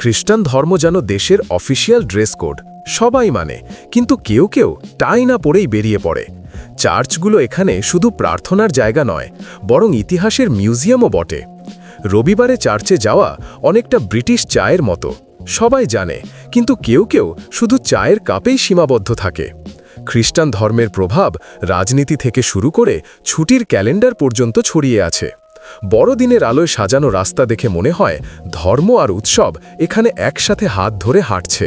খ্রিস্টান ধর্ম যেন দেশের অফিসিয়াল ড্রেস কোড, সবাই মানে কিন্তু কেউ কেউ টাই না পরেই বেরিয়ে পড়ে। চার্চগুলো এখানে শুধু প্রার্থনার জায়গা নয়, বরং ইতিহাসের মিউজিয়ামও বটে। রবিবারে চার্চে যাওয়া অনেকটা ব্রিটিশ চায়ের মতো, সবাই জানে, কিন্তু কেউ কেউ শুধু চায়ের কাপেই সীমাবদ্ধ থাকে। খ্রিস্টান ধর্মের প্রভাব রাজনীতি থেকে শুরু করে ছুটির ক্যালেন্ডার পর্যন্ত ছড়িয়ে আছে। বড়দিনের আলোয় সাজানো রাস্তা দেখে মনে হয় ধর্ম আর উৎসব এখানে একসাথে হাত ধরে হাঁটছে।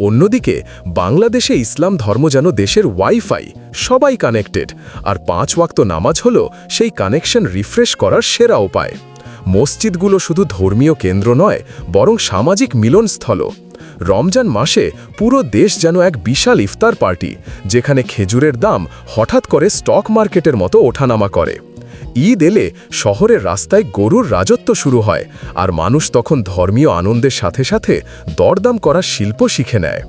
অন্যদিকে বাংলাদেশে ইসলাম ধর্ম যেন দেশের ওয়াইফাই, সবাই কানেক্টেড, আর পাঁচ ওয়াক্ত নামাজ হল সেই কানেকশন রিফ্রেশ করার সেরা উপায়। মসজিদগুলো শুধু ধর্মীয় কেন্দ্র নয়, বরং সামাজিক মিলনস্থল রমজান মাসে পুরো দেশ যেন এক বিশাল ইফতার পার্টি, যেখানে খেজুরের দাম হঠাৎ করে স্টক মার্কেটের মতো ওঠানামা করে। ঈদ এলে শহরের রাস্তায় গরুর রাজত্ব শুরু হয় আর মানুষ তখন ধর্মীয় আনন্দের সাথে সাথে দরদাম করার শিল্প শিখে নেয়।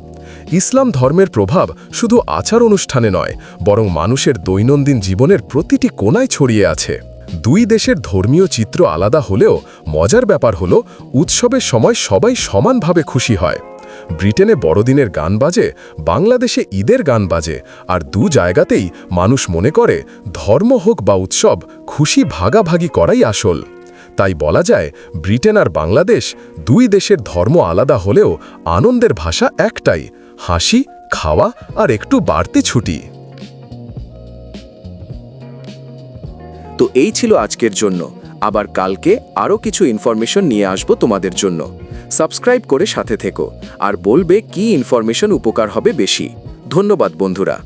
ইসলাম ধর্মের প্রভাব শুধু আচার অনুষ্ঠানে নয়, বরং মানুষের দৈনন্দিন জীবনের প্রতিটি কোনায় ছড়িয়ে আছে। দুই দেশের ধর্মীয় চিত্র আলাদা হলেও মজার ব্যাপার হলো, উৎসবের সময় সবাই সমানভাবে খুশি হয়। ব্রিটেনে বড়দিনের গান বাজে, বাংলাদেশে ঈদের গান বাজে, আর দু জায়গাতেই মানুষ মনে করে ধর্ম হোক বা উৎসব খুশি ভাগাভাগি করাই আসল। তাই বলা যায়, ব্রিটেন আর বাংলাদেশ দুই দেশের ধর্ম আলাদা হলেও আনন্দের ভাষা একটাই, হাসি, খাওয়া আর একটু বাড়তি ছুটি। তো এই ছিল আজকের জন্য। আবার কালকে আরও কিছু ইনফরমেশন নিয়ে আসব তোমাদের জন্য। সাবস্ক্রাইব করে সাথে থেকো। আর বলবে কি ইনফরমেশন উপকার হবে বেশি। ধন্যবাদ বন্ধুরা।